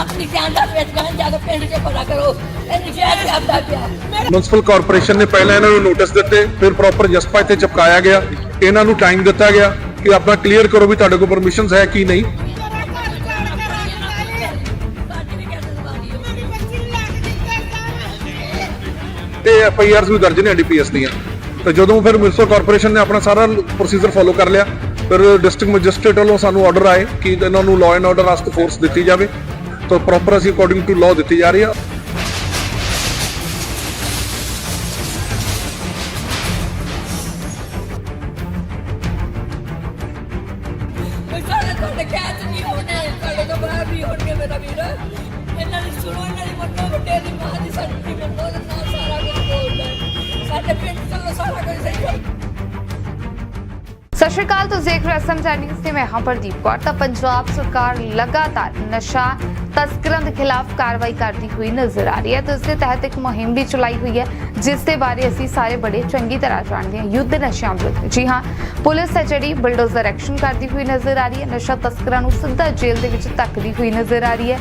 ਆਪਣੀ ਜਾਨ ਦਾ ਵੇਚਣਾ ਜਾ ਕੇ ਪਿੰਡ 'ਚ ਪਤਾ ਕਰੋ। ਇਹ ਨਸ਼ਹਿਰ ਕਰਦਾ ਪਿਆ। ਮਿਊਨਿਸਪਲ ਕਾਰਪੋਰੇਸ਼ਨ ਨੇ ਪਹਿਲਾਂ ਇਹਨਾਂ ਨੂੰ ਨੋਟਿਸ ਦਿੱਤੇ, ਫਿਰ ਪ੍ਰੋਪਰ ਜਸਪਾ ਇੱਥੇ ਚਿਪਕਾਇਆ ਗਿਆ। ਇਹਨਾਂ ਨੂੰ ਟਾਈਮ ਦਿੱਤਾ ਗਿਆ ਕਿ ਆਪਣਾ ਕਲੀਅਰ ਕਰੋ ਵੀ ਤੁਹਾਡੇ ਕੋਲ ਪਰਮਿਸ਼ਨਸ ਹੈ ਕੀ ਨਹੀਂ। ਤੇ ਐਫ ਆਈ ਆਰਸ ਵੀ ਦਰਜ ਨੇ ਐਨਡੀਪੀਐਸ ਦੀਆਂ। ਤੇ ਜਦੋਂ ਫਿਰ ਮਿਊਨਿਸਪਲ ਕਾਰਪੋਰੇਸ਼ਨ ਨੇ ਆਪਣਾ ਸਾਰਾ ਪ੍ਰੋਸੀਜਰ ਫੋਲੋ ਕਰ ਲਿਆ, ਫਿਰ ਡਿਸਟ੍ਰਿਕਟ ਮੈਜਿਸਟ੍ਰੇਟ ਵੱਲੋਂ ਸਾਨੂੰ ਆਰਡਰ ਆਏ ਕਿ ਇਹਨਾਂ ਨੂੰ ਲਾਅ ਐਂਡ ਆਰਡਰ ਵਾਸਤੇ ਫੋਰਸ ਦਿੱਤੀ ਜਾਵੇ। ਤਾਂ ਪ੍ਰੋਪਰ ਅਸੀਂ ਅਕੋਰਡਿੰਗ ਟੂ ਲਾਅ ਦਿੱਤੀ ਜਾ ਰਹੀ ਆ ਕੋਈ ਸਾਡੇ ਤੁਹਾਡੇ ਕੈਚ ਨਹੀਂ ਹੋਣੇ ਸਾਡੇ ਤੋਂ ਬਾਹਰ ਨਹੀਂ ਹੋਣਗੇ ਮੇਰਾ ਵੀਰ ਇਹਨਾਂ ਦੀ ਸੁਣੋ ਇਹਨਾਂ ਦੀ ਮੰਨੋ ਵੱਡੇ ਦੀ ਮਾਂ ਦੀ ਸਾਡੀ ਦੀ ਮੰਨੋ ਤੇ ਨਾਲ ਸਾਰਾ ਕੁਝ ਬੋਲਦਾ ਹੈ। ਸਾਡੇ ਪਿੰਡ ਤੋਂ ਸਾਰਾ ਕੁਝ ਸਹੀ ਹੈ ਸਤਿ ਸ਼੍ਰੀ ਅਕਾਲ ਤੁਸੀਂ ਦੇਖ ਰਹੇ ਸਮ ਨਿਊਜ਼ ਤੇ ਮੈਂ ਹਾਂ ਪ੍ਰਦੀਪ ਕੌਰ ਤਾਂ ਪੰਜਾਬ ਸਰਕਾਰ ਲਗਾਤਾਰ ਨਸ਼ਾ ਤਸਕਰਾਂ ਦੇ ਖਿਲਾਫ ਕਾਰਵਾਈ ਕਰਦੀ ਹੋਈ ਨਜ਼ਰ ਆ ਰਹੀ ਹੈ ਤੇ ਇਸ ਦੇ ਤਹਿਤ ਇੱਕ ਮੁਹਿੰਮ ਵੀ ਚਲਾਈ ਹੋਈ ਹੈ, ਜਿਸ ਦੇ ਬਾਰੇ ਅਸੀਂ ਸਾਰੇ ਬੜੇ ਚੰਗੀ ਤਰ੍ਹਾਂ ਜਾਣਦੇ ਹਾਂ। ਯੁੱਧ ਨਸ਼ਿਆਂ ਵਿਰੁੱਧ। ਜੀ ਹਾਂ, ਪੁਲਿਸ ਹੈ ਜਿਹੜੀ ਬਲਡੋਜ਼ਰ ਐਕਸ਼ਨ ਕਰਦੀ ਹੋਈ ਨਜ਼ਰ ਆ ਰਹੀ ਹੈ। ਨਸ਼ਾ ਤਸਕਰਾਂ ਨੂੰ ਸਿੱਧਾ ਜੇਲ੍ਹ ਦੇ ਵਿੱਚ ਧੱਕਦੀ ਹੋਈ ਨਜ਼ਰ ਆ ਰਹੀ ਹੈ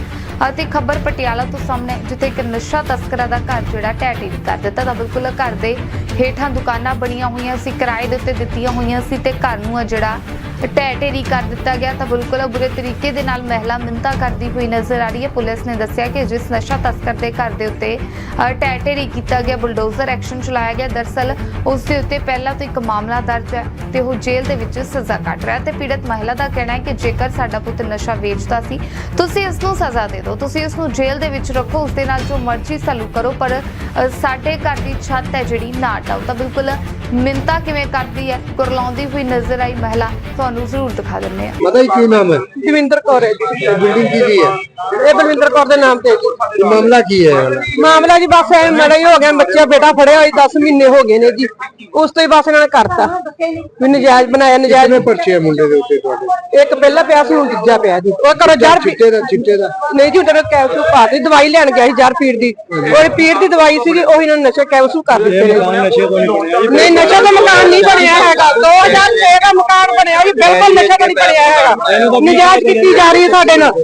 ਅਤੇ ਖਬਰ ਪਟਿਆਲਾ ਤੋਂ ਸਾਹਮਣੇ, ਜਿੱਥੇ ਇੱਕ ਨਸ਼ਾ ਤਸਕਰਾਂ ਦਾ ਘਰ ਜਿਹੜਾ ਢਹਿ ਢੇਰੀ ਕਰ ਦਿੱਤਾ। ਤਾਂ ਬਿਲਕੁਲ ਘਰ ਦੇ ਹੇਠਾਂ ਦੁਕਾਨਾਂ ਬਣੀਆਂ ਹੋਈਆਂ ਸੀ, ਕਿਰਾਏ ਦੇ ਉੱਤੇ ਦਿੱਤੀਆਂ ਹੋਈਆਂ ਸੀ ਤੇ ਘਰ ਨੂੰ ਆ ਜਿਹੜਾ ਢਹਿ ਢੇਰੀ ਕਰ ਦਿੱਤਾ ਗਿਆ ਤਾਂ ਬਿਲਕੁਲ ਬੁਰੇ ਤਰੀਕੇ ਦੇ ਨਾਲ ਮਹਿਲਾ ਮਿੰਤਾ ਕਰਦੀ ਹੋਈ ਨਜ਼ਰ ਆ ਰਹੀ ਹੈ। ਪੁਲਿਸ ਨੇ ਦੱਸਿਆ ਕਿ ਜਿਸ ਨਸ਼ਾ ਤਸਕਰ ਦੇ ਘਰ ਦੇ ਉੱਤੇ ਢਹਿ ਢੇਰੀ ਕੀਤਾ ਗਿਆ ਬੁਲਡੋਜ਼ਰ ਐਕਸ਼ਨ ਚਲਾਇਆ ਗਿਆ। ਦਰਸਲ ਉਸ ਦੇ ਉੱਤੇ ਪਹਿਲਾਂ ਤੋਂ ਇੱਕ ਮਾਮਲਾ ਦਰਜ ਹੈ ਤੇ ਉਹ ਜੇਲ੍ਹ ਦੇ ਵਿੱਚ ਸਜ਼ਾ ਕੱਟ ਰਿਹਾ ਤੇ ਪੀੜਤ ਮਹਿਲਾ ਦਾ ਕਹਿਣਾ ਹੈ ਕਿ ਜੇਕਰ ਸਾਡਾ ਪੁੱਤ ਨਸ਼ਾ ਵੇਚਦਾ ਸੀ, ਤੁਸੀਂ ਇਸ ਨੂੰ ਸਜ਼ਾ ਦੇ ਦਿਓ, ਤੁਸੀਂ ਇਸ ਨੂੰ ਜੇਲ੍ਹ ਦੇ ਵਿੱਚ ਰੱਖੋ, ਉਸ ਦੇ ਨਾਲ ਜੋ ਮਰਜ਼ੀ ਸਲੂਕ ਕਰੋ, ਪਰ ਸਾਡੇ ਘਰ ਦੀ ਛੱਤ ਹੈ ਜਿਹੜੀ ਨਾ ਹਟਾਓ ਤਾਂ ਬਿਲਕੁਲ ਮਿੰਤਾ ਕਿਵੇਂ ਕਰਦੀ ਹੈ? ਕੁਰਲਾਉਂਦੀ ਹੋਈ ਨਜ਼ਰ ਆਈ ਮਹਿਲਾ ਤੁਹਾਨੂੰ ਜ਼ਰੂਰ ਦਿਖਾ ਦਿੰਦੇ ਹਾਂ। ਪਤਾ ਹੀ ਕੀ ਨਾਮ ਹੈ? ਦਵਿੰਦਰ ਕੌਰ ਹੈ ਜੀ। ਇਹ ਬਿਲਡਿੰਗ ਕੀ ਦੀ ਹੈ? ਇਹ ਬਲਵਿੰਦਰ ਕੌਰ ਦੇ ਨਾਮ ਤੇ ਜੀ। ਮਾਮਲਾ ਕੀ ਹੈ? ਇਹ ਵਾਲਾ? ਮਾਮਲਾ ਜੀ ਬਸ ਐ ਮੜਾ ਹੀ ਹੋ ਗਿਆ ਬੱਚਾ ਬੇਟਾ ਫੜਿਆ ਹੋਈ 10 ਮਹੀਨੇ ਹੋ ਗਏ ਨੇ ਜੀ। ਉਸ ਤੋਂ ਹੀ ਬਸ ਇਹਨਾਂ ਨੇ ਕਰਤਾ। ਵੀ ਨਜਾਇਜ਼ ਬਣਾਇਆ ਨਜਾਇਜ਼ ਕਿੰਨੇ ਪਰਚੇ ਆ ਮੁੰਡੇ ਦੇ ਉੱਤੇ ਤੁਹਾਡੇ? ਇੱਕ ਪਹਿਲਾ ਪਿਆ ਸੀ ਹੁਣ ਦੂਜਾ ਪਿਆ ਜੀ। ਉਹ ਕਰੋ ਜ਼ਰ ਪੀ ਚਿੱਟੇ ਦਾ ਚਿੱਟੇ ਦਾ। ਨਹੀਂ ਜੀ ਉਹਨਾਂ ਕੈਪਸੂਲ ਪਾਤੀ ਦਵਾਈ ਲੈਣ ਗਿਆ ਸੀ ਜ਼ਰ ਪੀੜ ਦੀ। ਉਹ ਪੀੜ ਦੀ ਦਵਾਈ ਸੀਗੀ ਉਹ ਇਹਨਾਂ ਨੇ ਨਸ਼ਾ ਕੈਪਸੂਲ ਕਰ ਦਿੱਤੇ ਨੇ ਨਸ਼ੇ ਤੋਂ ਨਹੀਂ ਨਸ਼ਾ ਦਾ ਮਕਾਨ ਨਹੀਂ ਬਣਿਆ ਹੈਗਾ। 2006 ਦਾ ਮਕਾਨ ਬਣਿਆ ਵੀ ਬਿਲਕੁਲ ਨਸ਼ਾ ਨਹੀਂ ਬਣਿਆ ਹੈਗਾ। ਨਜਾਇਜ਼ ਕੀਤੀ ਜਾ ਰਹੀ ਹੈ ਸਾਡੇ ਨਾਲ।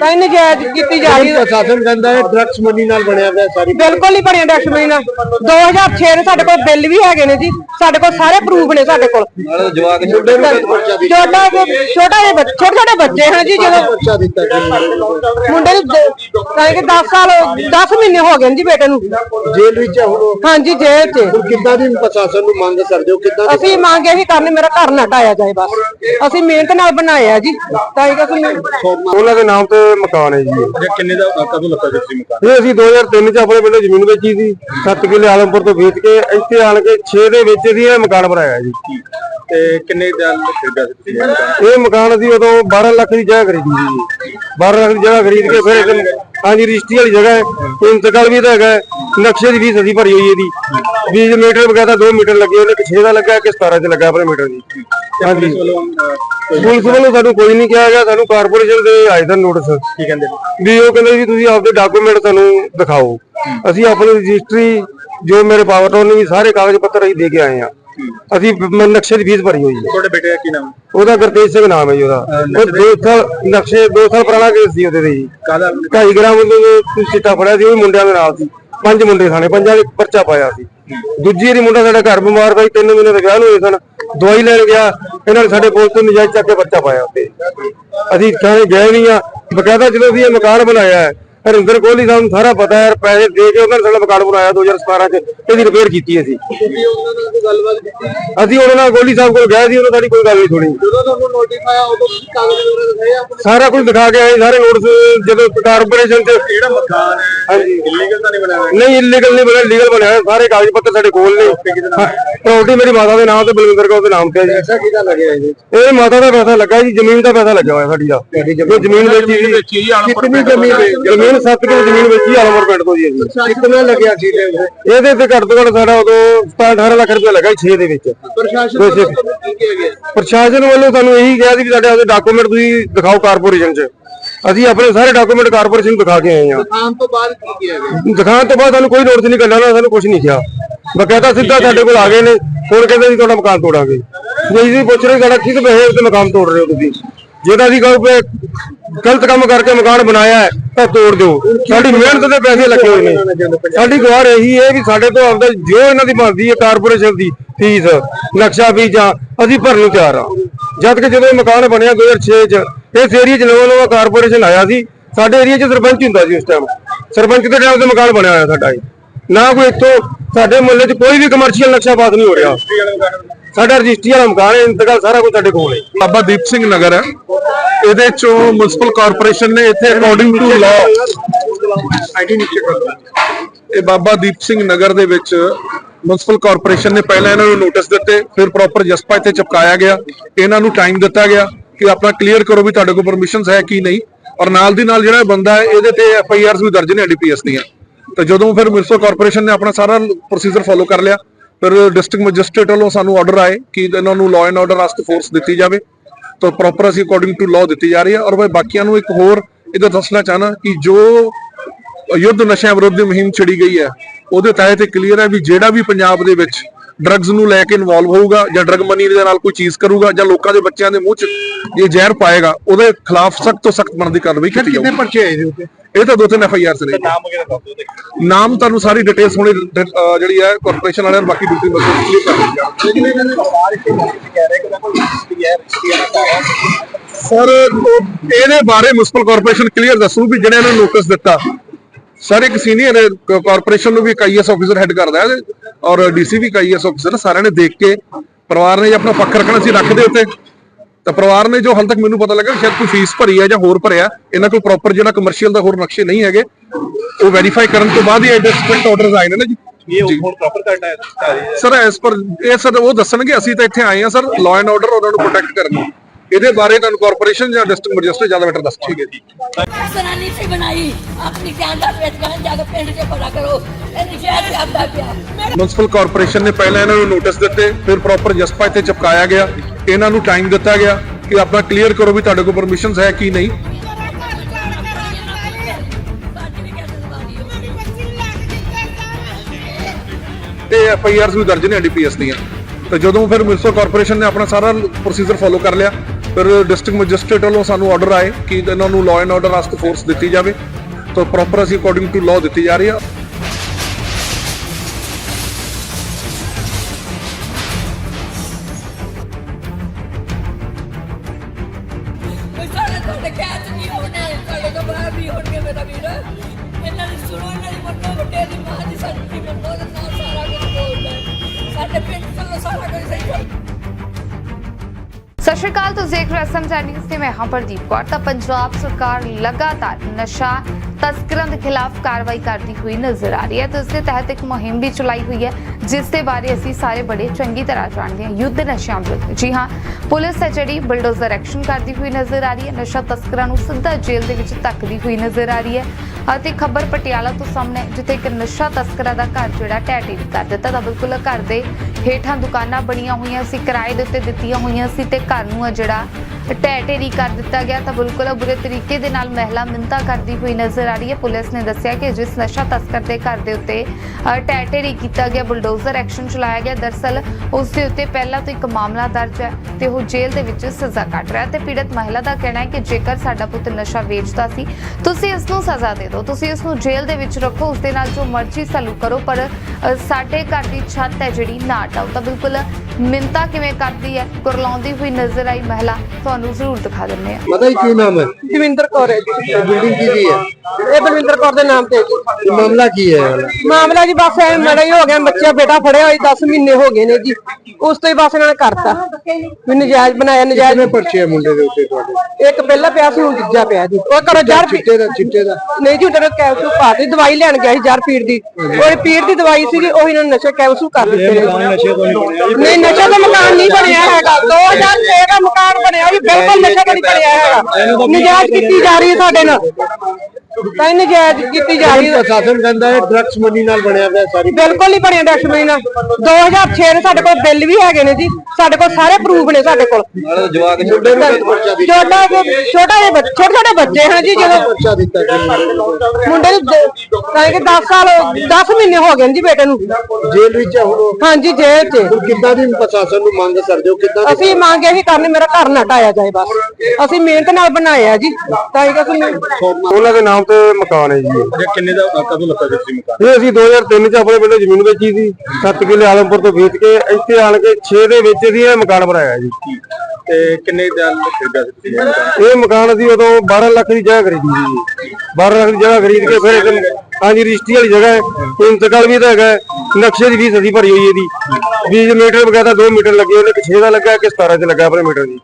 ਤਾਂ ਇਹ ਨਜਾਇਜ਼ ਕੀਤੀ ਜਾ ਰਹੀ ਹੈ। ਪ੍ਰਸ਼ਾਸਨ ਕਹਿੰਦਾ ਹੈ ਡਰੱਗਸ ਮਨੀ ਨਾਲ ਬਣਿਆ ਹੋਇਆ ਸਾਰੀ। ਬਿਲਕੁਲ ਨਹੀਂ ਬਣਿਆ ਡੈਕਸ਼ਮਨੀ ਨਾਲ। 2006 ਦੇ ਸਾਡੇ ਕੋਲ ਬਿੱਲ ਵੀ ਹੈਗੇ ਨੇ ਜੀ। ਸਾਡੇ ਕੋਲ ਸਾਰੇ ਪ੍ਰੂਫ ਨੇ ਸਾਡੇ ਕੋਲ। ਜਵਾਕ ਛੋਟਾ ਛੋਟਾ ਬੱਚੇ ਛੋਟੇ ਛੋਟੇ ਬੱਚੇ ਹਨ ਜੀ ਜਦੋਂ ਪਰਚਾ ਦਿੱਤਾ ਜੀ? ਮੁੰਡੇ ਨੂੰ ਤਾਂ ਕਿ 10 ਸਾਲ 10 ਮਹੀਨੇ ਹੋ ਗਏ ਨੇ ਜੀ ਬੇਟੇ ਨੂੰ। ਜੇਲ੍ਹ ਵਿੱਚ ਹੁਣ। ਹਾਂਜੀ ਜੇਲ੍ਹ 'ਚ। ਕਿੱਦਾਂ ਦੀ ਪ੍ਰਸ਼ਾਸਨ ਨੂੰ ਮੰਗ ਕਰਦੇ ਹੋ? ਕਿੱਦਾਂ ਅਸੀਂ ਮੰਗ ਇਹੀ ਕਰਨੀ ਮੇਰਾ ਘਰ ਨਾ ਢਾਇਆ ਜਾਏ ਬਸ। ਅਸੀਂ ਮਿਹਨਤ ਨਾਲ ਬਣਾਇਆ ਜੀ। ਤਾਂ ਕਿ ਅਸੀਂ ਉਹਨਾਂ ਦੇ ਨਾਮ ਤੇ ਮਕਾਨ ਹੈ ਜੀ ਕਿੰਨੇ ਦਾ ਕਦੋਂ ਲੱਗਾ ਜੀ ਮਕਾਨ? ਇਹ ਅਸੀਂ 2003 ਚ ਆਪਣੇ ਪਿੰਡ ਜ਼ਮੀਨ ਵੇਚੀ ਸੀ। 7 ਕਿੱਲੇ ਆਲਮਪੁਰ ਤੋਂ ਵੇਚ ਕੇ ਇੱਥੇ ਆਣ ਕੇ 6 ਦੇ ਵਿੱਚ ਅਸੀਂ ਇਹ ਮਕਾਨ ਬਣਾਇਆ ਜੀ। ਤੇ ਕਿੰਨੇ ਦਾ ਖਰੀਦਾ ਸੀ ਤੁਸੀਂ? ਇਹ ਮਕਾਨ ਅਸੀਂ ਉਦੋਂ 12 ਲੱਖ ਦੀ ਜਗ੍ਹਾ ਖਰੀਦੀ ਸੀ 12 ਲੱਖ ਦੀ ਜਗ੍ਹਾ ਖਰੀਦ ਕੇ ਫਿਰ ਇੱਕ ਹਾਂਜੀ ਰਜਿਸਟਰੀ ਵਾਲੀ ਜਗ੍ਹਾ ਹੈ। ਕੋਈ ਇੰਤਕਾਲ ਵੀ ਤਾਂ ਹੈਗਾ ਹੈ। ਨਕਸ਼ੇ ਦੀ ਫੀਸ ਅਸੀਂ ਭਰੀ ਹੋਈ ਹੈ ਇਹਦੀ। 20 ਮੀਟਰ ਵਗੈਰਾ 2 ਮੀਟਰ ਲੱਗੇ ਉਹਨੇ ਕਿ 6 ਦਾ ਲੱਗਾ ਕਿ 17 ਚ ਲੱਗਾ ਆਪਣੇ ਮੀਟਰ ਜੀ ਹਾਂਜੀ। ਪੁਲਿਸ ਵੱਲੋਂ ਸਾਨੂੰ ਕੋਈ ਨਹੀਂ ਕਿਹਾ ਗਿਆ। ਸਾਨੂੰ ਕਾਰਪੋਰੇਸ਼ਨ ਦੇ ਆਏ ਸਨ ਨੋਟਿਸ ਕੀ ਕਹਿੰਦੇ ਵੀ ਉਹ ਕਹਿੰਦੇ ਵੀ ਤੁਸੀਂ ਆਪਦੇ ਡਾਕੂਮੈਂਟ ਸਾਨੂੰ ਦਿਖਾਓ। ਅਸੀਂ ਆਪਣੀ ਰਜਿਸਟਰੀ ਜੋ ਮੇਰੇ ਪਾਵਰ ਤੋਂ ਨਹੀਂ ਸਾਰੇ ਕਾਗਜ਼ ਪੱਤਰ ਅਸੀਂ ਦੇ ਕੇ ਆਏ ਆ ਅਸੀਂ ਮ- ਨਕਸ਼ੇ ਦੀ ਫੀਸ ਭਰੀ ਹੋਈ ਹੈ। ਤੁਹਾਡੇ ਬੇਟੇ ਦਾ ਕੀ ਨਾਮ? ਉਹਦਾ ਗੁਰਤੇਜ ਸਿੰਘ ਨਾਮ ਹੈ ਜੀ ਉਹਦਾ। ਉਹ ਦੋ ਸਾਲ ਨਕਸ਼ੇ 2 ਸਾਲ ਪੁਰਾਣਾ ਕੇਸ ਸੀ ਉਹਦੇ ਤੇ ਜੀ। ਕਾਹਦਾ? 2.5 ਗ੍ਰਾਮ ਉਹਦੇ ਚਿੱਟਾ ਫੜਿਆ ਸੀ ਉਹ ਵੀ ਮੁੰਡਿਆਂ ਦੇ ਨਾਲ ਸੀ। ਪੰਜ ਮੁੰਡੇ ਥਾਣੇ ਪੰਜਾਂ ਦੇ ਪਰਚਾ ਪਾਇਆ ਸੀ। ਦੂਜੀ ਵਾਰੀ ਮੁੰਡਾ ਸਾਡਾ ਘਰ ਬਿਮਾਰ ਸੀ, ਤਿੰਨ ਮਹੀਨੇ ਦੇ ਵਿਆਹ ਨੂੰ ਹੋਏ ਸਨ ਦਵਾਈ ਲੈਣ ਗਿਆ ਇਹਨਾਂ ਨੇ ਸਾਡੇ ਪੁਲਿਸ ਤੋਂ ਨਜਾਇਜ਼ ਚੱਕ ਕੇ ਪਰਚਾ ਪਾਇਆ ਉੱਤੇ। ਅਸੀਂ ਥਾਣੇ ਗਏ ਨਹੀਂ ਆ ਬਕਾਇਦਾ ਜਦੋਂ ਅਸੀਂ ਇਹ ਮਕਾਨ ਬਣਾਇਆ ਹੈ ਹਰਿੰਦਰ ਕੋਹਲੀ ਸਾਹਿਬ ਨੂੰ ਸਾਰਾ ਪਤਾ ਹੈ ਪੈਸੇ ਦੇ ਕੇ ਉਹਨਾਂ ਨੇ ਸਾਡਾ ਮਕਾਨ ਬਣਾਇਆ 2017 ਚ ਇਹਦੀ ਰਿਪੇਅਰ ਕੀਤੀ ਅਸੀਂ। ਤੁਸੀਂ ਉਹਨਾਂ ਨਾਲ ਕੋਈ ਗੱਲਬਾਤ ਕੀਤੀ? ਅਸੀਂ ਉਹਨਾਂ ਨਾਲ ਕੋਹਲੀ ਸਾਹਿਬ ਕੋਲ ਗਏ ਸੀ ਉਹਨਾਂ ਸਾਡੀ ਕੋਈ ਗੱਲ ਨਹੀਂ ਸੁਣੀ। ਜਦੋਂ ਤੁਹਾਨੂੰ ਨੋਟਿਸ ਆਇਆ ਉਦੋਂ ਤੁਸੀਂ ਕਾਗਜ਼ ਵਗੈਰਾ ਦਿਖਾਏ ਆਪਣੇ ਸਾਰਾ ਕੁਝ ਦਿਖਾ ਕੇ ਆਏ ਸਾਰੇ ਨੋਟਿਸ ਜਦੋਂ ਕਾਰਪੋਰੇਸ਼ਨ ਚ ਜਿਹੜਾ ਮਕਾਨ ਹੈ? ਹਾਂਜੀ। ਇਲੀਗਲ ਤਾਂ ਨਹੀਂ ਬਣਾਇਆ? ਨਹੀਂ ਇਲੀਗਲ ਨਹੀਂ ਬਣਿਆ ਲੀਗਲ ਬਣਿਆ ਹੋਇਆ, ਸਾਰੇ ਕਾਗਜ਼ ਪੱਤਰ ਸਾਡੇ ਕੋਲ ਨੇ। ਪ੍ਰਾਪਰਟੀ ਮੇਰੀ ਮਾਤਾ ਦੇ ਨਾਮ ਤੇ ਬਲਵਿੰਦਰ ਕੌਰ ਦੇ ਨਾਮ ਤੇ ਹੈ ਜੀ। ਪੈਸਾ ਕਿਹਦਾ ਲੱਗਿਆ ਜੀ ਇਹ ਮਾਤਾ ਦਾ ਪੈਸਾ ਲੱਗਾ ਜੀ ਜ਼ਮੀਨ ਦਾ ਪੈਸਾ ਲੱਗਾ ਹੋਇਆ ਸਾਡੀ ਦਾ। ਜੋ ਜ਼ਮੀਨ ਵੇਚੀ ਸੀ ਕਿੰਨੀ ਜ਼ਮੀਨ ਜ਼ਮੀਨ 7 ਕਿਲੋ ਜ਼ਮੀਨ ਵੇਚੀ ਆਲਮਰ ਪਿੰਡ ਤੋਂ ਜੀ ਅਸੀਂ। ਕਿੰਨਾ ਲੱਗਿਆ ਸੀ? ਇਹਦੇ ਤੇ ਘੱਟ ਤੋਂ ਘੱਟ ਸਾਡਾ ਉਦੋਂ 18 ਲੱਖ ਰੁਪਏ ਲੱਗਾ 6 ਦੇ ਵਿੱਚ। ਪ੍ਰਸ਼ਾਸਨ ਵੱਲੋਂ ਤੁਹਾਨੂੰ ਕੀ ਕਿਹਾ ਗਿਆ? ਪ੍ਰਸ਼ਾਸਨ ਵੱਲੋਂ ਸਾਨੂੰ ਇਹੀ ਕਿਹਾ ਸੀ ਵੀ ਸਾਡੇ ਆਪਦੇ ਡਾਕੂਮੈਂਟ ਤੁਸੀਂ ਦਿਖਾਓ ਕਾਰਪੋਰੇਸ਼ਨ 'ਚ। ਅਸੀਂ ਆਪਣੇ ਸਾਰੇ ਡਾਕੂਮੈਂਟ ਕਾਰਪੋਰੇਸ਼ਨ ਨੂੰ ਦਿਖਾ ਕੇ ਆਏ ਹਾਂ। ਖਾਨ ਤੋਂ ਬਾਅਦ ਕੀ ਕਿਹਾ ਗਿਆ? ਦਿਖਾਉਣ ਤੋਂ ਬਾਅਦ ਸਾਨੂੰ ਕੋਈ ਨੋਟਿਸ ਨਹੀਂ ਕਰਨਾ ਸਾਨੂੰ ਕੁਝ ਨਹੀਂ ਕਿਹਾ। ਬਕਾਇਦਾ ਸਿੱਧਾ ਸਾਡੇ ਕੋਲ ਆ ਗਏ ਨੇ ਹੁਣ ਕਹਿੰਦੇ ਜੀ ਤੁਹਾਡਾ ਮਕਾਨ ਤੋੜਾਂਗੇ। ਜੇ ਜੀ ਪੁੱਛ ਰਹੇ ਸਾਡਾ ਕਿਸ ਪੈਸੇ ਤੇ ਮਕਾਨ ਤੋੜ ਰਹੇ ਹੋ ਤੁਸੀਂ। ਜਿਹੜਾ ਅਸੀਂ ਕਹੋ ਗਲਤ ਕੰਮ ਕਰਕੇ ਮਕਾਨ ਬਣਾਇਆ ਹੈ ਤਾਂ ਤੋੜ ਦਿਓ। ਸਾਡੀ ਮਿਹਨਤ ਦੇ ਪੈਸੇ ਲੱਗੇ ਹੋਏ ਨੇ। ਸਾਡੀ ਗੁਹਾਰ ਇਹੀ ਹੈ ਵੀ ਸਾਡੇ ਤੋਂ ਆਪਦਾ ਜੋ ਇਹਨਾਂ ਦੀ ਬਣਦੀ ਹੈ ਕਾਰਪੋਰੇਸ਼ਨ ਦੀ ਫੀਸ, ਨਕਸ਼ਾ ਫੀਸ, ਅਸੀਂ ਭਰਨ ਨੂੰ ਤਿਆਰ ਆ ਜਦ ਕਿ ਜਦੋਂ ਮਕਾਨ ਬਣਿਆ 2006 ਚ, ਇਸ ਏਰੀਆ 'ਚ ਨਵਾਂ ਨਵਾਂ ਕਾਰਪੋਰੇਸ਼ਨ ਆਇਆ ਸੀ। ਸਾਡੇ ਏਰੀਆ 'ਚ ਸਰਪੰਚ ਹੁੰਦਾ ਸੀ ਉਸ ਟਾਈਮ ਸਰਪੰਚ ਦੇ ਟਾਈਮ ਤੇ ਮਕਾਨ ਬਣਿਆ ਹੋਇਆ ਸਾਡਾ ਇਹ। ਨਾ ਕੋਈ ਇੱਥੋਂ ਸਾਡੇ ਮੁੱਲੇ 'ਚ ਕੋਈ ਵੀ ਕਮਰਸ਼ੀਅਲ ਨਕਸ਼ਾ ਪਾਸ ਨਹੀਂ ਹੋ ਰਿਹਾ। ਸਾਡਾ ਰਜਿਸਟਰੀ ਵਾਲਾ ਮਕਾਨ ਹੈ, ਇੰਤਕਾਲ ਸਾਰਾ ਕੁਝ ਸਾਡੇ ਕੋਲ ਹੈ। ਬਾਬਾ ਦੀਪ ਸਿੰਘ ਨਗਰ ਹੈ। ਇਹਦੇ ਚੋਂ ਮਿਊਨਿਸਪਲ ਕਾਰਪੋਰੇਸ਼ਨ ਨੇ ਇੱਥੇ ਅਕੋਰਡਿੰਗ ਟੂ ਲਾਅ ਇਹ ਬਾਬਾ ਦੀਪ ਸਿੰਘ ਨਗਰ ਦੇ ਵਿੱਚ ਮਿਊਨਿਸਪਲ ਕਾਰਪੋਰੇਸ਼ਨ ਨੇ ਪਹਿਲਾਂ ਇਹਨਾਂ ਨੂੰ ਨੋਟਿਸ ਦਿੱਤੇ ਫਿਰ ਪ੍ਰੋਪਰ ਜਸਪਾ ਇੱਥੇ ਚਿਪਕਾਇਆ ਗਿਆ। ਇਹਨਾਂ ਨੂੰ ਟਾਈਮ ਦਿੱਤਾ ਗਿਆ ਕਿ ਆਪਣਾ ਕਲੀਅਰ ਕਰੋ ਵੀ ਤੁਹਾਡੇ ਕੋਲ ਪਰਮਿਸ਼ਨਸ ਹੈ ਕੀ ਨਹੀਂ। ਔਰ ਨਾਲ ਦੀ ਨਾਲ ਜਿਹੜਾ ਬੰਦਾ ਹੈ ਇਹਦੇ ਤੇ ਐਫ ਆਈ ਆਰਸ ਵੀ ਦਰਜ ਨੇ ਡੀਪੀਐਸ ਦੀਆਂ। ਤੇ ਜਦੋਂ ਫਿਰ ਮਿਊਨਿਸਪਲ ਕਾਰਪੋਰੇਸ਼ਨ ਨੇ ਆਪਣਾ ਸਾਰਾ ਪ੍ਰੋਸੀਜਰ ਫੋਲੋ ਕਰ ਲਿਆ ਫਿਰ ਡਿਸਟ੍ਰਿਕਟ ਮੈਜਿਸਟ੍ਰੇਟ ਵੱਲੋਂ ਸਾਨੂੰ ਆਰਡਰ ਆਏ ਕਿ ਇਹਨਾਂ ਨੂੰ ਲਾਅ ਐਂਡ ਆਰਡਰ ਵਾਸਤੇ ਫੋਰਸ ਦਿੱਤੀ ਜਾਵੇ। ਤਾਂ ਪ੍ਰੋਪਰ ਅਸੀਂ ਅਕੋਰਡਿੰਗ ਟੂ ਲਾਅ ਦਿੱਤੀ ਜਾ ਰਹੀ ਹੈ। ਔਰ ਮੈਂ ਬਾਕੀਆਂ ਨੂੰ ਇੱਕ ਹੋਰ ਇਹਦਾ ਦੱਸਣਾ ਚਾਹਨਾ ਕਿ ਜੋ ਯੁੱਧ ਨਸ਼ਿਆਂ ਵਿਰੁੱਧ ਮੁਹਿੰਮ ਛਿੜੀ ਗਈ ਹੈ, ਉਹਦੇ ਤਹਿਤ ਇਹ ਕਲੀਅਰ ਹੈ ਵੀ ਜਿਹੜਾ ਵੀ ਪੰਜਾਬ ਦੇ ਵਿੱਚ ਡਰੱਗਸ ਨੂੰ ਲੈ ਕੇ ਇਨਵੋਲਵ ਹੋਊਗਾ ਜਾਂ ਡਰੱਗ ਮਨੀ ਦੇ ਨਾਲ ਕੋਈ ਚੀਜ਼ ਕਰੂਗਾ ਜਾਂ ਲੋਕਾਂ ਦੇ ਬੱਚਿਆਂ ਦੇ ਮੂੰਹ 'ਚ ਇਹ ਜ਼ਹਿਰ ਪਾਏਗਾ ਉਹਦੇ ਖਿਲਾਫ ਸਖਤ ਤੋਂ ਸਖਤ ਬਣਦੀ ਕਾਰਵਾਈ ਕੀਤੀ ਕਿੰਨੇ ਪਰਚੇ ਆਏ ਦੇ ਉੱਤੇ ਇਹ ਤਾਂ ਦੋ ਤਿੰਨ ਐਫ ਆਈ ਆਰਸ ਨੇ। ਨਾਮ ਤੁਹਾਨੂੰ ਸਾਰੀ ਡਿਟੇਲਸ ਹੁਣੇ ਜਿਹੜੀ ਹੈ ਕਾਰਪੋਰੇਸ਼ਨ ਵਾਲਿਆਂ ਨੂੰ ਬਾਕੀ ਡਿਊਟੀ ਬਸ ਕਲੀਅਰ ਕਰ ਦਿੱਤੀ ਜਾਊਗੀ ਲੇਕਿਨ ਇਹਨਾਂ ਨੇ ਸਰਕਾਰ ਇੱਥੇ ਕਹਿ ਰਹੇ ਕਿ ਉਹਨਾਂ ਕੋਲ ਹੈ ਸਰ ਇਹਦੇ ਬਾਰੇ ਮਿਊਨਿਸਪਲ ਕਾਰਪੋਰੇਸ਼ਨ ਕਲੀਅਰ ਦੱਸੂ ਵੀ ਜਿਹੜੇ ਇਹਨਾਂ ਨੂੰ ਨੋਟਿਸ ਦਿੱਤਾ। ਸਰ ਇੱਕ ਸੀਨੀਅਰ ਕਾਰਪੋਰੇਸ਼ਨ ਨੂੰ ਵੀ ਇੱਕ ਆਈਐਸ ਆਫੀਸਰ ਹੈਡ ਕਰਦਾ ਹੈ। ਔਰ ਡੀਸੀ ਵੀ ਆਈਐਸ ਆਫੀਸਰ ਸਾਰਿਆਂ ਨੇ ਦੇਖ ਕੇ ਪਰਿਵਾਰ ਨੇ ਆਪਣਾ ਪੱਖ ਰੱਖਣਾ ਸੀ ਰੱਖਦੇ ਉੱਤੇ। ਤਾਂ ਪਰਿਵਾਰ ਨੇ ਜੋ ਹਾਲ ਤੱਕ ਮੈਨੂੰ ਪਤਾ ਲੱਗਾ ਸ਼ਾਇਦ ਕੋਈ ਫੀਸ ਭਰੀ ਹੈ ਜਾਂ ਹੋਰ ਭਰਿਆ ਇਹਨਾਂ ਕੋਲ ਪ੍ਰੋਪਰ ਜਿਹੜਾ ਕਮਰਸ਼ੀਅਲ ਦਾ ਹੋਰ ਨਕਸ਼ੇ ਨਹੀਂ ਹੈਗੇ। ਉਹ ਵੈਰੀਫਾਈ ਕਰਨ ਤੋਂ ਬਾਅਦ ਹੀ ਐਡਜਸਟਮੈਂਟ ਆਰਡਰਸ ਆਏ ਨੇ ਨਾ ਜੀ। ਇਹ ਹੁਣ ਪ੍ਰੋਪਰ ਕਰਨਾ ਹੈ ਸਰ ਐਸ ਪਰ ਇਹ ਸਰ ਉਹ ਦੱਸਣਗੇ ਅਸੀਂ ਤਾਂ ਇੱਥੇ ਆਏ ਆ ਸਰ ਲਾਅ ਐਂਡ ਆਰਡਰ ਉਹਨਾਂ ਨੂੰ ਪ੍ਰੋਟੈਕਟ ਕਰਨ। ਇਹਦੇ ਬਾਰੇ ਤੁਹਾਨੂੰ ਕਾਰਪੋਰੇਸ਼ਨ ਜਾਂ ਡਿਸਟ੍ਰਿਕਟ ਮੈਜਿਸਟਰੇਟ ਜ਼ਿਆਦਾ ਬੈਟਰ ਦੱਸ ਠੀਕ ਹੈ ਜੀ। ਸਨਾਨੀ ਸੀ ਬਣਾਈ ਆਪਣੀ ਜਾਨ ਦਾ ਕਰਨ ਜਾ ਕੇ ਪਿੰਡ 'ਚ ਪਤਾ ਕਰੋ। ਇਹ ਨਸ਼ਾ ਆਪਦਾ ਪਿਆ। ਮਿਊਨਿਸਪਲ ਕਾਰਪੋਰੇਸ਼ਨ ਨੇ ਪਹਿਲਾਂ ਇਹਨਾਂ ਨੂੰ ਨੋਟਿਸ ਦਿੱਤੇ ਫਿਰ ਪ੍ਰੋਪਰ ਜਸਪਾ ਇੱਥੇ ਚਿਪਕਾਇਆ ਗਿਆ। ਇਹਨਾਂ ਨੂੰ ਟਾਈਮ ਦਿੱਤਾ ਗਿਆ ਕਿ ਆਪਣਾ ਕਲੀਅਰ ਕਰੋ ਵੀ ਤੁਹਾਡੇ ਕੋਲ ਪਰਮਿਸ਼ਨਸ ਹੈ ਕੀ ਨਹੀਂ। ਤੇ ਐਫ ਆਈ ਆਰਸ ਵੀ ਦਰਜ ਨੇ ਡੀਪੀਐਸ ਦੀਆਂ। ਤੇ ਜਦੋਂ ਫਿਰ ਮਿਊਨਿਸਪਲ ਕਾਰਪੋਰੇਸ਼ਨ ਨੇ ਆਪਣਾ ਸਾਰਾ ਪ੍ਰੋਸੀਜਰ ਫੋਲੋ ਕਰ ਲਿਆ ਫਿਰ ਡਿਸਟ੍ਰਿਕਟ ਮੈਜਿਸਟ੍ਰੇਟ ਵੱਲੋਂ ਸਾਨੂੰ ਆਰਡਰ ਆਏ ਕਿ ਇਹਨਾਂ ਨੂੰ ਲਾਅ ਐਂਡ ਆਰਡਰ ਵਾਸਤੇ ਫੋਰਸ ਦਿੱਤੀ ਜਾਵੇ। ਤਾਂ ਪ੍ਰੋਪਰ ਅਸੀਂ ਅਕੋਰਡਿੰਗ ਟੂ ਲਾਅ ਦਿੱਤੀ ਜਾ ਰਹੀ ਆ। ਸਤਿ ਤੁਸੀਂ ਦੇਖ ਰਹੇ ਹੋ ਸਮਝਾ ਨਿਊਜ਼ ਤੇ ਮੈਂ ਹਾਂ ਪ੍ਰਦੀਪ ਕੌਰ। ਤਾਂ ਪੰਜਾਬ ਸਰਕਾਰ ਲਗਾਤਾਰ ਨਸ਼ਾ ਤਸਕਰਾਂ ਦੇ ਖਿਲਾਫ ਕਾਰਵਾਈ ਕਰਦੀ ਹੋਈ ਨਜ਼ਰ ਆ ਰਹੀ ਹੈ ਤੇ ਉਸ ਦੇ ਤਹਿਤ ਇੱਕ ਮੁਹਿੰਮ ਵੀ ਚਲਾਈ ਹੋਈ ਹੈ, ਜਿਸ ਦੇ ਬਾਰੇ ਅਸੀਂ ਸਾਰੇ ਬੜੇ ਚੰਗੀ ਤਰ੍ਹਾਂ ਜਾਣਦੇ ਹਾਂ। ਯੁੱਧ ਨਸ਼ਿਆਂ ਵਿਰੁੱਧ। ਜੀ ਹਾਂ, ਪੁਲਿਸ ਹੈ ਜਿਹੜੀ ਬਲਡੋਜ਼ਰ ਐਕਸ਼ਨ ਕਰਦੀ ਹੋਈ ਨਜ਼ਰ ਆ ਰਹੀ ਹੈ, ਨਸ਼ਾ ਤਸਕਰਾਂ ਨੂੰ ਸਿੱਧਾ ਜੇਲ੍ਹ ਦੇ ਵਿੱਚ ਧੱਕਦੀ ਹੋਈ ਨਜ਼ਰ ਆ ਰਹੀ ਹੈ ਅਤੇ ਖਬਰ ਪਟਿਆਲਾ ਤੋਂ ਸਾਹਮਣੇ ਜਿੱਥੇ ਇੱਕ ਨਸ਼ਾ ਤਸਕਰਾਂ ਦਾ ਘਰ ਜਿਹੜਾ ਢਹਿ ਕਰ ਦਿੱਤਾ। ਤਾਂ ਬਿਲਕੁਲ ਘਰ ਦੇ ਹੇਠਾਂ ਦੁਕਾਨਾਂ ਬਣੀਆਂ ਹੋਈਆਂ ਸੀ, ਕਿਰਾਏ ਦੇ ਉੱਤੇ ਦਿੱਤੀਆਂ ਹੋਈਆਂ ਸੀ ਤੇ ਘਰ ਨੂੰ ਆ ਜਿਹੜਾ ਢਹਿ ਢੇਰੀ ਕਰ ਦਿੱਤਾ ਗਿਆ ਤਾਂ ਬਿਲਕੁਲ ਬੁਰੇ ਤਰੀਕੇ ਦੇ ਨਾਲ ਮਹਿਲਾ ਮਿੰਤਾ ਕਰਦੀ ਹੋਈ ਨਜ਼ਰ ਆ ਰਹੀ ਹੈ। ਪੁਲਿਸ ਨੇ ਦੱਸਿਆ ਕਿ ਜਿਸ ਨਸ਼ਾ ਤਸਕਰ ਦੇ ਘਰ ਦੇ ਉੱਤੇ ਢਹਿ ਢੇਰੀ ਕੀਤਾ ਗਿਆ, ਬੁਲਡੋਜ਼ਰ ਐਕਸ਼ਨ ਚਲਾਇਆ ਗਿਆ। ਦਰਸਲ ਉਸ ਦੇ ਉੱਤੇ ਪਹਿਲਾਂ ਤੋਂ ਇੱਕ ਮਾਮਲਾ ਦਰਜ ਹੈ ਤੇ ਉਹ ਜੇਲ੍ਹ ਦੇ ਵਿੱਚ ਸਜ਼ਾ ਕੱਟ ਰਿਹਾ ਹੈ ਤੇ ਪੀੜਤ ਮਹਿਲਾ ਦਾ ਕਹਿਣਾ ਹੈ ਕਿ ਜੇਕਰ ਸਾਡਾ ਪੁੱਤ ਨਸ਼ਾ ਵੇਚਦਾ ਸੀ, ਤੁਸੀਂ ਇਸ ਨੂੰ ਸਜ਼ਾ ਦੇ ਦਿਓ, ਤੁਸੀਂ ਇਸ ਨੂੰ ਜੇਲ੍ਹ ਦੇ ਵਿੱਚ ਰੱਖੋ, ਉਸ ਦੇ ਨਾਲ ਜੋ ਮਰਜ਼ੀ ਸਲੂਕ ਕਰੋ, ਪਰ ਸਾਡੇ ਘਰ ਦੀ ਛੱਤ ਹੈ ਜਿਹੜੀ ਨਾ ਹਟਾਓ ਤਾਂ ਬਿਲਕੁਲ ਮਿੰਤਾ ਕਿਵੇਂ ਕਰਦੀ ਹੈ? ਕੁਰਲਾਉਂਦੀ ਹੋਈ ਨਜ਼ਰ ਆਈ ਮਹਿਲਾ। ਤੁਹਾਨੂੰ ਜ਼ਰੂਰ ਦਿਖਾ ਦਿੰਦੇ ਹਾਂ। ਪਤਾ ਕੀ ਨਾਮ ਹੈ? ਦਵਿੰਦਰ ਕੌਰ ਹੈ ਜੀ। ਬਿਲਡਿੰਗ ਕੀ ਦੀ ਹੈ। ਇਹ ਦਵਿੰਦਰ ਕੌਰ ਦੇ ਨਾਮ ਤੇ ਹੈ ਜੀ। ਮਾਮਲਾ ਕੀ ਹੈ? ਮਾਮਲਾ ਜੀ ਬਸ ਐ ਮੜਾ ਹੀ ਹੋ ਗਿਆ ਬੱਚਾ ਬੇਟਾ ਫੜਿਆ ਹੋਈ 10 ਮਹੀਨੇ ਹੋ ਗਏ ਨੇ ਜੀ। ਉਸ ਤੋਂ ਹੀ ਬਸ ਇਹਨਾਂ ਨੇ ਕਰਤਾ। ਵੀ ਨਜਾਇਜ਼ ਬਣਾਇਆ ਨਜਾਇਜ਼ ਕਿੰਨੇ ਪਰਚੇ ਆ ਮੁੰਡੇ ਦੇ ਉੱਤੇ ਤੁਹਾਡੇ? ਇੱਕ ਪਹਿਲਾ ਪਿਆ ਸੀ ਹੁਣ ਦੂਜਾ ਪਿਆ ਜੀ। ਉਹ ਕਰੋ ਜਰ ਚਿੱਟੇ ਦਾ ਚਿੱਟੇ ਦਾ। ਨਹੀਂ ਜੀ ਉਹਨਾਂ ਕੈਪਸੂਲ ਪਾਤੀ ਦਵਾਈ ਲੈਣ ਗਿਆ ਸੀ ਜਰ ਪੀੜ ਦੀ। ਉਹ ਪੀੜ ਦੀ ਦਵਾਈ ਸੀਗੀ ਉਹ ਇਹਨਾਂ ਨੇ ਨਸ਼ਾ ਕੈਪਸੂਲ ਕਰ ਦਿੱਤੇ ਨੇ। ਨਸ਼ੇ ਤੋਂ ਨਹੀਂ ਨਸ਼ਾ ਦਾ ਮਕਾਨ ਨਹੀਂ ਬਣਿਆ ਹੈਗਾ। 2006 ਦਾ ਮਕਾਨ ਬਣਿਆ ਵੀ ਬਿਲਕੁਲ ਨਸ਼ਾ ਦਾ ਨਹੀਂ ਬਣਿਆ ਹੈਗਾ। ਨਜਾਇਜ਼ ਕੀਤੀ ਜਾ ਰਹੀ ਹੈ ਤੁਹਾਡੇ ਨਾਲ? ਤਾਂ ਨਜਾਇਜ਼ ਕੀਤੀ ਜਾ ਰਹੀ ਹੈ। ਪ੍ਰਸ਼ਾਸਨ ਕਹਿੰਦਾ ਹੈ ਡਰੱਗਸ ਮੰਨੀ ਨਾਲ ਬਣਿਆ ਹੋਇਆ ਸਾਰੀ। ਬਿਲਕੁਲ ਨਹੀਂ ਬਣਿਆ ਡਸਟਬਿਨ 2006 ਦੇ ਸਾਡੇ ਕੋਲ ਬਿੱਲ ਵੀ ਹੈਗੇ ਨੇ ਜੀ। ਸਾਡੇ ਕੋਲ ਸਾਰੇ ਪ੍ਰੂਫ ਨੇ ਸਾਡੇ ਕੋਲ। ਜਵਾਕ ਛੋਟਾ ਛੋਟਾ ਜਿਹੇ ਬੱਚੇ ਛੋਟੇ ਛੋਟੇ ਬੱਚੇ ਹਨ ਜੀ ਜਦੋਂ ਦਿੱਤਾ ਮੁੰਡੇ ਨੂੰ ਦ- ਤਾਂ ਕਿ 10 ਸਾਲ 10 ਮਹੀਨੇ ਹੋ ਗਏ ਨੇ ਜੀ ਬੇਟੇ ਨੂੰ। ਜੇਲ੍ਹ ਵਿੱਚ ਹੁਣ। ਹਾਂਜੀ ਜੇਲ੍ਹ 'ਚ। ਕਿੱਦਾਂ ਦੀ ਪ੍ਰਸ਼ਾਸਨ ਨੂੰ ਮੰਗ ਕਰਦੇ ਹੋ? ਕਿੱਦਾਂ ਅਸੀਂ ਮੰਗ ਇਹੀ ਕਰਨੀ ਮੇਰਾ ਘਰ ਨਾ ਢਾਇਆ ਜਾਏ ਬਸ। ਅਸੀਂ ਮਿਹਨਤ ਨਾਲ ਬਣਾਇਆ ਜੀ। ਤਾਂ ਕਿ ਅਸੀਂ ਉਹਨਾਂ ਦੇ ਨਾਮ ਤੇ ਮਕਾਨ ਹੈ ਜੀ ਇਹ। ਇਹ ਕਿੰਨੇ ਦਾ ਕਦੋਂ ਲੱਗਾ ਸੀ ਮਕਾਨ? ਇਹ ਅਸੀਂ 2003 ਚ ਆਪਣੇ ਪਿੰਡ ਜ਼ਮੀਨ ਵੇਚੀ ਸੀ। 7 ਕਿੱਲੇ ਆਲਮਪੁਰ ਤੋਂ ਵੇਚ ਕੇ ਇੱਥੇ ਆਣ ਕੇ 6 ਦੇ ਵਿੱਚ ਅਸੀਂ ਇਹ ਮਕਾਨ ਬਣਾਇਆ ਜੀ। ਤੇ ਕਿੰਨੇ ਦਾ ਖਰੀਦਿਆ ਸੀ ਤੁਸੀਂ ਇਹ ਮਕਾਨ? ਇਹ ਮਕਾਨ ਅਸੀਂ ਉਦੋਂ 12 ਲੱਖ ਦੀ ਜਗ੍ਹਾ ਖਰੀਦੀ ਸੀ 12 ਲੱਖ ਦੀ ਜਗ੍ਹਾ ਖਰੀਦ ਕੇ ਫਿਰ ਇੱਕ ਹਾਂਜੀ ਰਜਿਸਟਰੀ ਵਾਲੀ ਜਗ੍ਹਾ ਹੈ ਇੰਤਕਾਲ ਵੀ ਤਾਂ ਹੈਗਾ ਹੈ। ਨਕਸ਼ੇ ਦੀ ਫੀਸ ਅਸੀਂ ਭਰੀ ਹੋਈ ਇਹਦੀ 20 ਮੀਟਰ ਵਗੈਰਾ 2 ਮੀਟਰ ਲੱਗੇ ਉਹਨੇ ਕਿ 6 ਦਾ ਲੱਗਾ ਕਿ 17 ਚ ਲੱਗਾ ਆਪਣੇ ਮੀਟਰ ਦੀ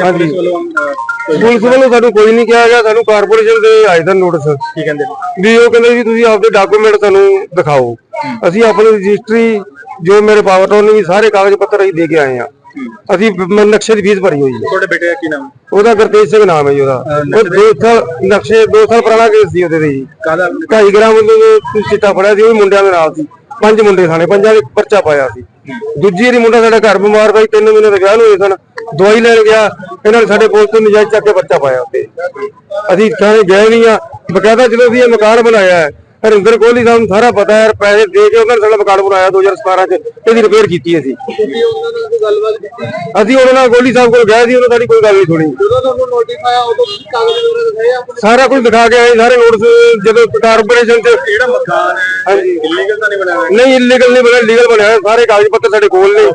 ਹਾਂਜੀ ਪੁਲਿਸ ਵੱਲੋਂ ਅਹ, ਪੁਲਿਸ ਵੱਲੋਂ ਸਾਨੂੰ ਕੋਈ ਨਹੀਂ ਕਿਹਾ ਗਿਆ ਸਾਨੂੰ ਕਾਰਪੋਰੇਸ਼ਨ ਦੇ ਆਏ ਦਾ ਨੋਟਿਸ ਕੀ ਕਹਿੰਦੇ ਨੇ? ਵੀ ਉਹ ਕਹਿੰਦੇ ਵੀ ਤੁਸੀਂ ਆਪਦੇ ਡਾਕੂਮੈਂਟ ਸਾਨੂੰ ਦਿਖਾਓ ਅਸੀਂ ਆਪਣੀ ਰਜਿਸਟਰੀ ਜੋ ਮੇਰੇ ਪਾਵਰ ਤੋਂ ਨੇ ਵੀ ਸਾਰੇ ਕਾਗਜ਼ ਪੱਤਰ ਅਸੀਂ ਦੇ ਕੇ ਆਏ ਆ ਅਸੀਂ ਮ- ਨਕਸ਼ੇ ਦੀ ਫੀਸ ਭਰੀ ਹੋਈ ਹੈ। ਤੁਹਾਡੇ ਬੇਟੇ ਦਾ ਕੀ ਨਾਮ? ਹੈ? ਉਹਦਾ ਗੁਰਤੇਜ ਸਿੰਘ ਨਾਮ ਹੈ ਜੀ ਉਹਦਾ। ਉਹ ਦੋ ਸਾਲ ਨਕਸ਼ੇ 2 ਸਾਲ ਪੁਰਾਣਾ ਕੇਸ ਸੀ ਉਹਦੇ ਤੇ ਜੀ। ਕਾਹਦਾ? 2.5 ਗ੍ਰਾਮ ਉਹਦੇ ਚਿੱਟਾ ਫੜਿਆ ਸੀ ਉਹ ਵੀ ਮੁੰਡਿਆਂ ਦੇ ਨਾਲ ਸੀ। ਪੰਜ ਮੁੰਡੇ ਸਾਨੇ ਪੰਜਾਂ ਦੇ ਪਰਚਾ ਪਾਇਆ ਸੀ। ਦੂਜੀ ਵਾਰੀ ਮੁੰਡਾ ਸਾਡਾ ਘਰ ਬਿਮਾਰ ਪਈ ਤਿੰਨ ਮਹੀਨੇ ਦੇ ਵਿਆਹ ਨੂੰ ਹੋਏ ਸਨ। ਦਵਾਈ ਲੈਣ ਗਿਆ ਇਹਨਾਂ ਨੇ ਸਾਡੇ ਪੁਲਿਸ ਤੋਂ ਨਜਾਇਜ਼ ਚੱਕ ਕੇ ਪਰਚਾ ਪਾਇਆ ਉੱਤੇ। ਅਸੀਂ ਥਾਣੇ ਗਏ ਨਹੀਂ ਆ ਬਕਾਇਦਾ ਜਦੋਂ ਅਸੀਂ ਇਹ ਮਕਾਨ ਬਣਾਇਆ ਹੈ ਹਰਿੰਦਰ ਕੋਹਲੀ ਸਾਹਿਬ ਨੂੰ ਸਾਰਾ ਪਤਾ ਹੈ ਪੈਸੇ ਦੇ ਕੇ ਉਹਨਾਂ ਨੇ ਸਾਡਾ ਮਕਾਨ ਬਣਾਇਆ 2017 ਚ ਇਹਦੀ ਰਿਪੇਅਰ ਕੀਤੀ ਅਸੀਂ। ਤੁਸੀਂ ਉਹਨਾਂ ਨਾਲ ਕੋਈ ਗੱਲਬਾਤ ਕੀਤੀ? ਅਸੀਂ ਉਹਨਾਂ ਨਾਲ ਕੋਹਲੀ ਸਾਹਿਬ ਕੋਲ ਗਏ ਸੀ ਉਹਨਾਂ ਸਾਡੀ ਕੋਈ ਗੱਲ ਨਹੀਂ ਸੁਣੀ। ਜਦੋਂ ਤੁਹਾਨੂੰ ਨੋਟਿਸ ਆਇਆ ਉਦੋਂ ਤੁਸੀਂ ਕਾਗਜ਼ ਵਗੈਰਾ ਦਿਖਾਏ ਆਪਣੇ ਸਾਰਾ ਕੁਝ ਦਿਖਾ ਕੇ ਆਏ ਸਾਰੇ ਨੋਟਿਸ ਜਦੋਂ ਕਾਰਪੋਰੇਸ਼ਨ ਚ ਜਿਹੜਾ ਮਕਾਨ ਹੈ? ਹਾਂਜੀ। ਇਲੀਗਲ ਤਾਂ ਨਹੀਂ ਬਣਾਇਆ ਇਲੀਗਲ ਨਹੀਂ ਬਣਿਆ ਲੀਗਲ ਬਣਿਆ ਹੋਇਆ। ਸਾਰੇ ਕਾਗਜ਼ ਪੱਤਰ ਸਾਡੇ ਕੋਲ ਨੇ।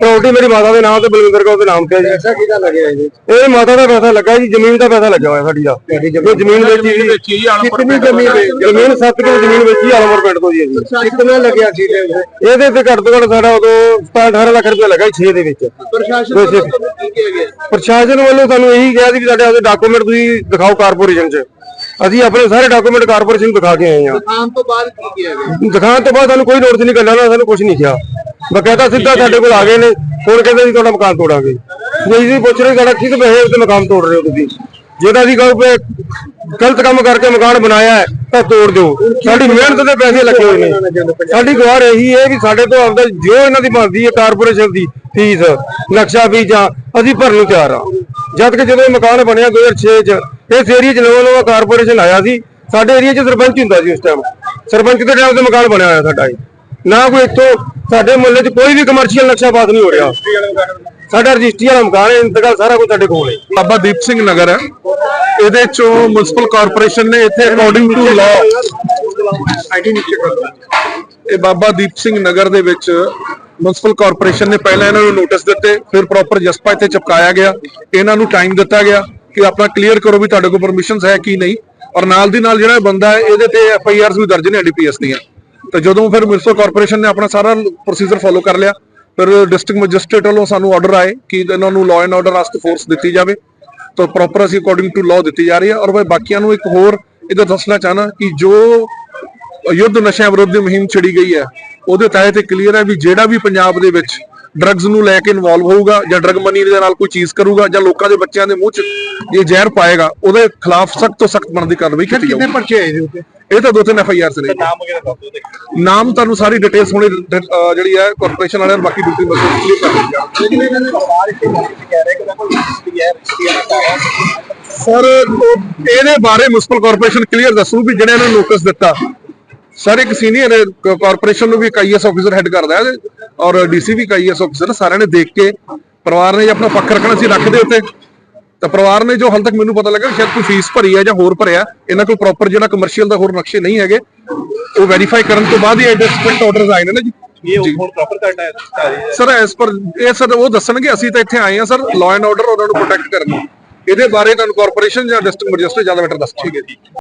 ਪ੍ਰਾਪਰਟੀ ਮੇਰੀ ਮਾਤਾ ਦੇ ਨਾਮ ਤੇ ਬਲਵਿੰਦਰ ਕੌਰ ਦੇ ਨਾਮ ਤੇ ਹੈ ਜੀ। ਪੈਸਾ ਕਿਹਦਾ ਲੱਗਿਆ ਜੀ? ਇਹ ਮਾਤਾ ਦਾ ਪੈਸਾ ਲੱਗਾ ਜੀ ਜ਼ਮੀਨ ਦਾ ਪੈਸਾ ਲੱਗਾ ਹੋਇਆ ਸਾਡੀ ਦਾ। ਜੋ ਜ਼ਮੀਨ ਵੇਚੀ ਸੀ। ਕਿੰਨੀ ਜ਼ਮੀਨ ਜ਼ਮੀਨ 7 ਕਿਲੋ ਜ਼ਮੀਨ ਵੇਚੀ ਆਲਮੋਰ ਪਿੰਡ ਤੋਂ ਜੀ ਅਸੀਂ। ਕਿੰਨਾ ਲੱਗਿਆ ਸੀ ਤੇ ਇਹਦੇ ਤੇ ਘੱਟ ਤੋਂ ਘੱਟ ਸਾਡਾ ਉਦੋਂ 18 ਲੱਖ ਰੁਪਏ ਲੱਗਾ 6 ਦੇ ਵਿੱਚ। ਪ੍ਰਸ਼ਾਸਨ ਵੱਲੋਂ ਤੁਹਾਨੂੰ ਕੀ ਕਿਹਾ ਗਿਆ? ਪ੍ਰਸ਼ਾਸਨ ਵੱਲੋਂ ਸਾਨੂੰ ਇਹੀ ਕਿਹਾ ਸੀ ਵੀ ਸਾਡੇ ਆਪਦੇ ਡਾਕੂਮੈਂਟ ਤੁਸੀਂ ਦਿਖਾਓ ਕਾਰਪੋਰੇਸ਼ਨ 'ਚ। ਅਸੀਂ ਆਪਣੇ ਸਾਰੇ ਡਾਕੂਮੈਂਟ ਕਾਰਪੋਰੇਸ਼ਨ ਨੂੰ ਦਿਖਾ ਕੇ ਆਏ ਹਾਂ। ਆਮ ਤੋਂ ਬਾਅਦ ਕੀ ਕਿਹਾ ਗਿਆ? ਦਿਖਾਉਣ ਤੋਂ ਬਾਅਦ ਸਾਨੂੰ ਕੋਈ ਨੋਟਿਸ ਨਹੀਂ ਕੱਢਿਆ ਨਾ ਸਾਨੂੰ ਕੁਝ ਨਹੀਂ ਕਿਹਾ। ਬਕਾਇਦਾ ਸਿੱਧਾ ਸਾਡੇ ਕੋਲ ਆ ਗਏ ਨੇ ਹੁਣ ਕਹਿੰਦੇ ਜੀ ਤੁਹਾਡਾ ਮਕਾਨ ਤੋੜਾਂਗੇ। ਜੇ ਜੀ ਪੁੱਛ ਰਹੇ ਸਾਡਾ ਕਿਸ ਪੈਸੇ ਉੱਤੇ ਮਕਾਨ ਤੋੜ ਰਹੇ ਹੋ ਤੁਸੀਂ। ਜਿਹੜਾ ਦੀ ਕਹੋ ਕਿ ਗਲਤ ਕੰਮ ਕਰਕੇ ਮਕਾਨ ਬਣਾਇਆ ਹੈ, ਤਾਂ ਤੋੜ ਦਿਓ। ਸਾਡੀ ਮਿਹਨਤ ਦੇ ਪੈਸੇ ਲੱਗੇ ਹੋਏ ਨੇ। ਸਾਡੀ ਗੁਹਾਰ ਇਹੀ ਹੈ ਵੀ ਸਾਡੇ ਤੋਂ ਆਪਦਾ ਜੋ ਇਹਨਾਂ ਦੀ ਬਣਦੀ ਹੈ, ਕਾਰਪੋਰੇਸ਼ਨ ਦੀ ਫੀਸ, ਨਕਸ਼ਾ ਫੀਸ ਜਾਂ ਅਸੀਂ ਭਰਨ ਨੂੰ ਤਿਆਰ ਆ। ਜਦ ਕਿ ਜਦੋਂ ਇਹ ਮਕਾਨ ਬਣਿਆ 2006 ਚ, ਇਸ ਏਰੀਆ 'ਚ ਨਵਾਂ ਨਵਾਂ ਕਾਰਪੋਰੇਸ਼ਨ ਆਇਆ ਸੀ। ਸਾਡੇ ਏਰੀਆ 'ਚ ਸਰਪੰਚ ਹੁੰਦਾ ਸੀ ਉਸ ਟਾਈਮ ਸਰਪੰਚ ਦੇ ਟਾਈਮ ਤੇ ਮਕਾਨ ਬਣਿਆ ਹੋਇਆ ਸਾਡਾ ਇਹ। ਨਾ ਕੋਈ ਇੱਥੋਂ ਸਾਡੇ ਮੁੱਲੇ 'ਚ ਕੋਈ ਵੀ ਕਮਰਸ਼ੀਅਲ ਨਕਸ਼ਾ ਪਾਸ ਨਹੀਂ ਹੋ ਰਿਹਾ। ਸਾਡਾ ਰਜਿਸਟਰੀ ਵਾਲਾ ਮਕਾਨ ਹੈ ਇੰਤਕਾਲ ਸਾਰਾ ਕੁਝ ਸਾਡੇ ਕੋਲ ਹੈ। ਬਾਬਾ ਦੀਪ ਸਿੰਘ ਨਗਰ ਹੈ। ਇਹਦੇ ਚੋਂ ਮਿਊਨਿਸਪਲ ਕਾਰਪੋਰੇਸ਼ਨ ਨੇ ਇੱਥੇ ਅਕੋਰਡਿੰਗ ਟੂ ਲਾਅ। ਇਹ ਬਾਬਾ ਦੀਪ ਸਿੰਘ ਨਗਰ ਦੇ ਵਿੱਚ ਮਿਊਨਿਸਪਲ ਕਾਰਪੋਰੇਸ਼ਨ ਨੇ ਪਹਿਲਾਂ ਇਹਨਾਂ ਨੂੰ ਨੋਟਿਸ ਦਿੱਤੇ ਫਿਰ ਪ੍ਰੋਪਰ ਜਸਪਾ ਇੱਥੇ ਚਿਪਕਾਇਆ ਗਿਆ। ਇਹਨਾਂ ਨੂੰ ਟਾਈਮ ਦਿੱਤਾ ਗਿਆ ਕਿ ਆਪਣਾ ਕਲੀਅਰ ਕਰੋ ਵੀ ਤੁਹਾਡੇ ਕੋਲ ਪਰਮਿਸ਼ਨਸ ਹੈ ਕੀ ਨਹੀਂ। ਔਰ ਨਾਲ ਦੀ ਨਾਲ ਜਿਹੜਾ ਬੰਦਾ ਹੈ ਇਹਦੇ ਤੇ ਐਫ ਆਈ ਆਰਸ ਵੀ ਦਰਜ ਨੇ ਡੀਪੀਐਸ ਦੀਆਂ। ਤੇ ਜਦੋਂ ਫਿਰ ਮਿਊਨਿਸਪਲ ਕਾਰਪੋਰੇਸ਼ਨ ਨੇ ਆਪਣਾ ਸਾਰਾ ਪ੍ਰੋਸੀਜਰ ਫੋਲੋ ਕਰ ਲਿਆ ਫਿਰ ਡਿਸਟ੍ਰਿਕਟ ਮੈਜਿਸਟ੍ਰੇਟ ਵੱਲੋਂ ਸਾਨੂੰ ਆਰਡਰ ਆਏ ਕਿ ਇਹਨਾਂ ਨੂੰ ਲਾਅ ਐਂਡ ਆਰਡਰ ਵਾਸਤੇ ਫੋਰਸ ਦਿੱਤੀ ਜਾਵੇ। ਤਾਂ ਪ੍ਰੋਪਰ ਅਸੀਂ ਅਕੋਰਡਿੰਗ ਟੂ ਲਾਅ ਦਿੱਤੀ ਜਾ ਰਹੀ ਹੈ। ਔਰ ਮੈਂ ਬਾਕੀਆਂ ਨੂੰ ਇੱਕ ਹੋਰ ਇਹਦਾ ਦੱਸਣਾ ਚਾਹਨਾ ਕਿ ਜੋ ਯੁੱਧ ਨਸ਼ਿਆਂ ਵਿਰੁੱਧ ਦੀ ਮੁਹਿੰਮ ਛਿੜੀ ਗਈ ਹੈ ਉਹਦੇ ਤਹਿਤ ਇਹ ਕਲੀਅਰ ਹੈ ਵੀ ਜਿਹੜਾ ਵੀ ਪੰਜਾਬ ਦੇ ਵਿੱਚ ਡਰੱਗਸ ਨੂੰ ਲੈ ਕੇ ਇਨਵੋਲਵ ਹੋਊਗਾ ਜਾਂ ਡਰੱਗ ਮਨੀ ਦੇ ਨਾਲ ਕੋਈ ਚੀਜ਼ ਕਰੂਗਾ ਜਾਂ ਲੋਕਾਂ ਦੇ ਬੱਚਿਆਂ ਦੇ ਮੂੰਹ 'ਚ ਇਹ ਜ਼ਹਿਰ ਪਾਏਗਾ ਉਹਦੇ ਖਿਲਾਫ ਸਖਤ ਤੋਂ ਸਖਤ ਬਣਦੀ ਕਾਰਵਾਈ ਕੀਤੀ ਕਿੰਨੇ ਪਰਚੇ ਆਏ ਦੇ ਉੱਤੇ ਇਹ ਤਾਂ ਦੋ ਤਿੰਨ ਐਫ ਆਈ ਆਰਸ ਨੇ। ਨਾਮ ਵਗੈਰਾ ਦੱਸ ਦਿਓ ਤੇ ਨਾਮ ਤੁਹਾਨੂੰ ਸਾਰੀ ਡਿਟੇਲਸ ਹੁਣੇ ਜਿਹੜੀ ਹੈ ਕਾਰਪੋਰੇਸ਼ਨ ਵਾਲਿਆਂ ਨੂੰ ਬਾਕੀ ਡਿਊਟੀ ਮਸਲੇ ਕਲੀਅਰ ਕਰ ਦਿੱਤੀ ਜਾਊਗੀ ਲੇਕਿਨ ਇਹਨਾਂ ਨੇ ਬਾਹਰ ਇੱਥੇ ਕਹਿ ਰਹੇ ਕਿ ਕੋਈ ਰਜਿਸਟਰੀ ਹੈ ਰਜਿਸਟਰੀ ਦਾ ਸਰ ਇਹਦੇ ਬਾਰੇ ਮਿਊਨਿਸਪਲ ਕਾਰਪੋਰੇਸ਼ਨ ਕਲੀਅਰ ਦੱਸੂ ਵੀ ਜਿਹੜੇ ਨੂੰ ਨੋਟਿਸ ਦਿੱਤਾ। ਸਰ ਇੱਕ ਸੀਨੀਅਰ ਕਾਰਪੋਰੇਸ਼ਨ ਨੂੰ ਵੀ ਇੱਕ ਆਈਐਸ ਆਫੀਸਰ ਹੈੱਡ ਕਰਦਾ ਹੈ ਔਰ ਡੀਸੀ ਵੀ ਇੱਕ ਆਈਐਸ ਆਫੀਸਰ ਸਾਰਿਆਂ ਨੇ ਦੇਖ ਕੇ। ਪਰਿਵਾਰ ਨੇ ਆਪਣਾ ਪੱਖ ਰੱਖਣਾ ਸੀ ਰੱਖਦੇ ਉੱਤੇ। ਤਾਂ ਪਰਿਵਾਰ ਨੇ ਜੋ ਹਾਲ ਤੱਕ ਮੈਨੂੰ ਪਤਾ ਲੱਗਾ ਸ਼ਾਇਦ ਕੋਈ ਫੀਸ ਭਰੀ ਹੈ ਜਾਂ ਹੋਰ ਭਰਿਆ ਇਹਨਾਂ ਕੋਲ ਪ੍ਰੋਪਰ ਜਿਹੜਾ ਕਮਰਸ਼ੀਅਲ ਦਾ ਹੋਰ ਨਕਸ਼ੇ ਨਹੀਂ ਹੈਗੇ ਉਹ ਵੈਰੀਫਾਈ ਕਰਨ ਤੋਂ ਬਾਅਦ ਹੀ ਐਡਜਸਟਮੈਂਟ ਆਰਡਰਸ ਆਏ ਨੇ ਨਾ ਜੀ। ਇਹ ਹੁਣ ਪ੍ਰੋਪਰ ਕਰਨਾ ਹੈ ਸਰ ਐਸ ਪਰ ਇਹ ਸਰ ਉਹ ਦੱਸਣਗੇ ਅਸੀਂ ਤਾਂ ਇੱਥੇ ਆਏ ਆ ਸਰ ਲਾਅ ਐਂਡ ਆਰਡਰ ਉਹਨਾਂ ਨੂੰ ਪ੍ਰੋਟੈਕਟ ਕਰਨ ਇਹਦੇ ਬਾਰੇ ਤੁਹਾਨੂੰ ਕਾਰਪੋਰੇਸ਼ਨ ਜਾਂ ਡਿਸਟ੍ਰਿਕਟ ਮੈਜਿਸਟਰੇਟ ਜ਼ਿਆਦਾ ਬੈਟਰ ਦੱਸ ਠੀਕ ਹੈ ਜੀ।